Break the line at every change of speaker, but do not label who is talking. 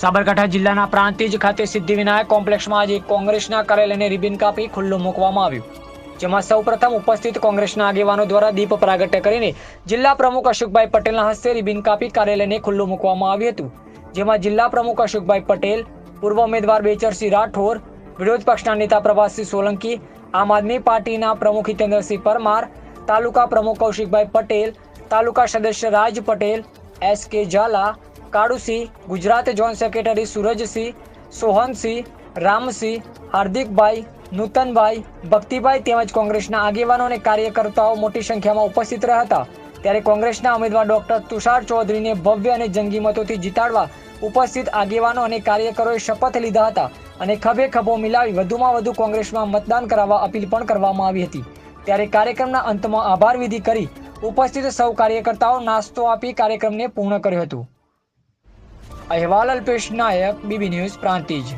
સાબરકાંઠા જિલ્લાના પ્રાંતિજ ખાતે સિદ્ધિવિનાયક કોમ્પ્લેક્સમાં આજે કોંગ્રેસના કાર્યાલયને રિબિન કાપી ખુલ્લું મૂકવામાં આવ્યું, જેમાં સૌપ્રથમ ઉપસ્થિત કોંગ્રેસના આગેવાનો દ્વારા દીપ પ્રાગટ્ય કરીને જિલ્લા પ્રમુખ અશોકભાઈ પટેલના હસ્તે રિબિન કાપી કાર્યાલયને ખુલ્લું મૂકવામાં આવ્યું હતું. જેમાં જિલ્લા પ્રમુખ અશોકભાઈ પટેલ, પૂર્વ ઉમેદવાર બેચરસિંહ રાઠોર વિરોધ પક્ષના નેતા પ્રભાસસિંહ સોલંકી, આમ આદમી પાર્ટીના પ્રમુખ હિતેન્દ્રસિંહ પરમાર, તાલુકા પ્રમુખ કૌશિકભાઈ પટેલ, તાલુકા સદસ્ય Raj Patel, S K Jhala Kalusinh, Gujarat joint secretary Surajsinh, Sohansinh, Ramsinh, Hardikbhai, Nutanbhai, Bhaktibhai તેમજ કોંગ્રેસના આગેવાનો અને કાર્યકર્તાઓ મોટી સંખ્યામાં ઉપસ્થિત રહ્યા હતા. ત્યારે કોંગ્રેસના ઉમેદવાર ડોક્ટર તુષાર ચૌધરીને ભવ્ય અને જંગી મતોથી જીતાડવા ઉપસ્થિત આગેવાનો અને કાર્યકરોએ શપથ લીધા હતા અને ખભે ખભો મિલાવી વધુમાં વધુ કોંગ્રેસમાં મતદાન કરાવવા અપીલ પણ કરવામાં આવી હતી. ત્યારે કાર્યક્રમના અંતમાં આભાર વિધિ કરી ઉપસ્થિત સૌ કાર્યકર્તાઓ નાસ્તો આપી કાર્યક્રમને પૂર્ણ કર્યો હતો. અહેવાલ Alpesh Nayak B B news Prantij.